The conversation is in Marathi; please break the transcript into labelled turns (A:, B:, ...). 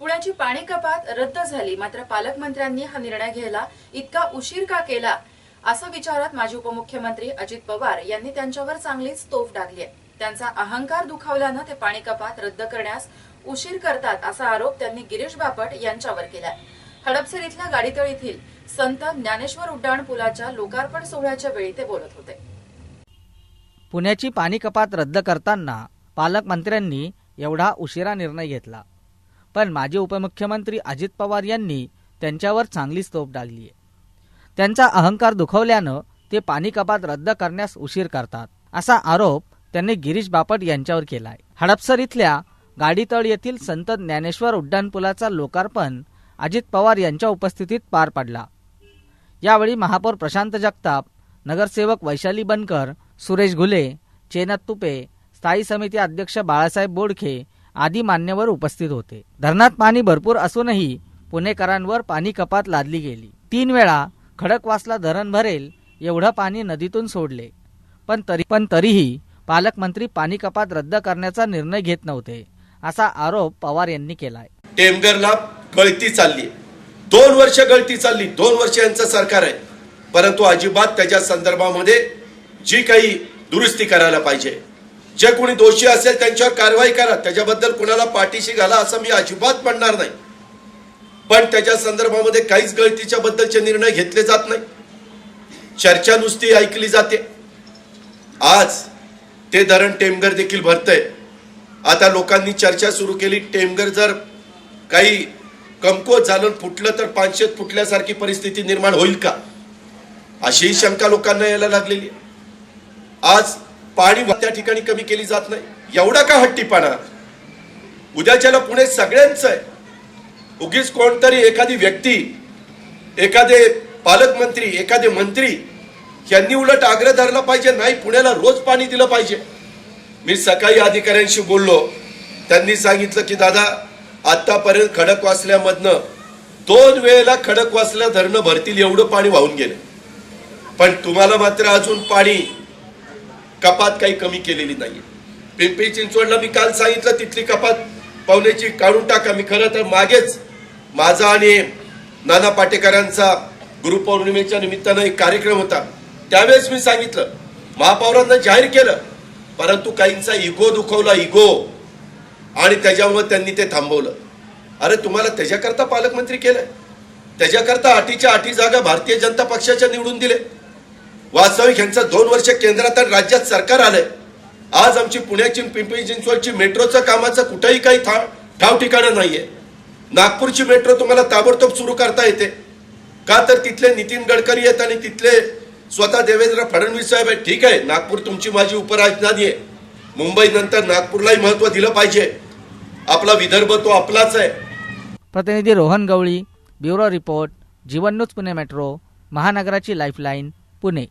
A: पुण्याची पाणी कपात रद्द झाली. मात्र पालकमंत्र्यांनी हा निर्णय घ्यायला इतका उशीर का केला? असं विचारत माजी उपमुख्यमंत्री अजित पवार यांनी त्यांच्यावर चांगलीच तोफ डागली आहे. त्यांचा अहंकार दुखावल्यानं ते पाणी कपात रद्द करण्यास उशीर करतात असा आरोप त्यांनी गिरीश बापट यांच्यावर केलाय. हडपसर इथल्या गाडीतळ येथील संत ज्ञानेश्वर उड्डाण पुलाच्या लोकार्पण सोहळ्याच्या वेळी ते बोलत होते.
B: पुण्याची पाणी कपात रद्द करताना पालकमंत्र्यांनी एवढा उशिरा निर्णय घेतला. पण माजी उपमुख्यमंत्री अजित पवार यांनी त्यांच्यावर चांगलीच तोप डागली आहे त्यांचा अहंकार दुखवल्यानं ते पाणी कपात रद्द करण्यास उशीर करतात असा आरोप त्यांनी गिरीश बापट यांच्यावर केलाय. हडपसर इथल्या गाडीतळ येथील संत ज्ञानेश्वर उड्डाणपुलाचा लोकार्पण अजित पवार यांच्या उपस्थितीत पार पडला. यावेळी महापौर प्रशांत जगताप नगरसेवक वैशाली बनकर सुरेश घुले चेनत तुपे स्थायी समिती अध्यक्ष बाळासाहेब बोडखे आदी मान्यवर उपस्थित होते. धरणात पाणी भरपूर असूनही पुणेकरांवर पाणी कपात लादली गेली. तीन वेळा खडकवासला धरण भरेल एवढं पाणी नदीतून सोडले. पण तरी पण तरीही पालकमंत्री पाणी कपात रद्द करण्याचा निर्णय घेत नव्हते असा आरोप पवार यांनी केलाय.
C: टेमगरला गळती चालली दोन वर्ष गळती चालली दोन वर्ष यांचं सरकार आहे. परंतु अजिबात त्याच्या संदर्भामध्ये जी काही दुरुस्ती करायला पाहिजे जे कोणी दोषी असेल त्यांच्यावर कारवाई करा. त्याच्याबद्दल कुणाला पाठीशी घाला असं मी अजिबात म्हणणार नाही. पण त्याच्या संदर्भामध्ये काहीच गळतीच्या बद्दलचे निर्णय घेतले जात नाही. चर्चा नुसती ऐकली जाते. आज ते धरण टेमघर देखील भरतंय. आता लोकांनी चर्चा सुरू केली. टेमगर जर काही कमकुवत झालं फुटलं तर पाचशेत फुटल्यासारखी परिस्थिती निर्माण होईल का? अशीही शंका लोकांना यायला लागलेली आज पाणी त्या ठिकाणी कमी केली जात नाही. एवढा का हट्टीपणा? उद्याच्याला पुणे सगळ्यांचं आहे. उगीच कोणतरी एखादी व्यक्ती एखादे पालकमंत्री एखादे मंत्री यांनी उलट आग्रह धरला पाहिजे नाही पुण्याला रोज पाणी दिलं पाहिजे. मी सकाळी अधिकाऱ्यांशी बोललो. त्यांनी सांगितलं की दादा आतापर्यंत खडकवासल्यामधनं दोन वेळेला खडकवासल्या धरणं भरतील एवढं पाणी वाहून गेलं. पण तुम्हाला मात्र अजून पाणी कपात काही कमी केलेली नाही पिंपरी चिंचवडला मी काल सांगितलं तिथली कपात पाहुण्याची काढून टाका. मी खरं तर मागेच माझा आणि नाना पाटेकरांचा गुरुपौर्णिमेच्या निमित्तानं एक कार्यक्रम होता. त्यावेळेस मी सांगितलं महापौरांना जाहीर केलं परंतु काहींचा इगो दुखवला इगो. आणि त्याच्यामुळे त्यांनी ते थांबवलं. अरे तुम्हाला त्याच्याकरता पालकमंत्री केलंय. त्याच्याकरता अटीच्या अटी जागा भारतीय जनता पक्षाच्या निवडून दिले. वास्तविक यांचं दोन वर्ष केंद्रात आणि राज्यात सरकार आलंय. आज आमची पुण्याची पिंपरी चिंचवडची मेट्रोचं कामाचं कुठंही काही था ठाव ठिकाणं नाहीये. नागपूरची मेट्रो तुम्हाला ताबडतोब सुरू करता येते. का तर तिथले नितीन गडकरी आहेत आणि तिथले स्वतः देवेंद्र फडणवीस साहेब आहेत. ठीक आहे नागपूर तुमची माझी उपराजधानी आहे. मुंबई नंतर नागपूरलाही महत्त्व दिलं पाहिजे. आपला विदर्भ तो आपलाच आहे.
B: प्रतिनिधी Rohan Gawali bureau report Jeevan news Pune metro महानगराची lifeline Pune.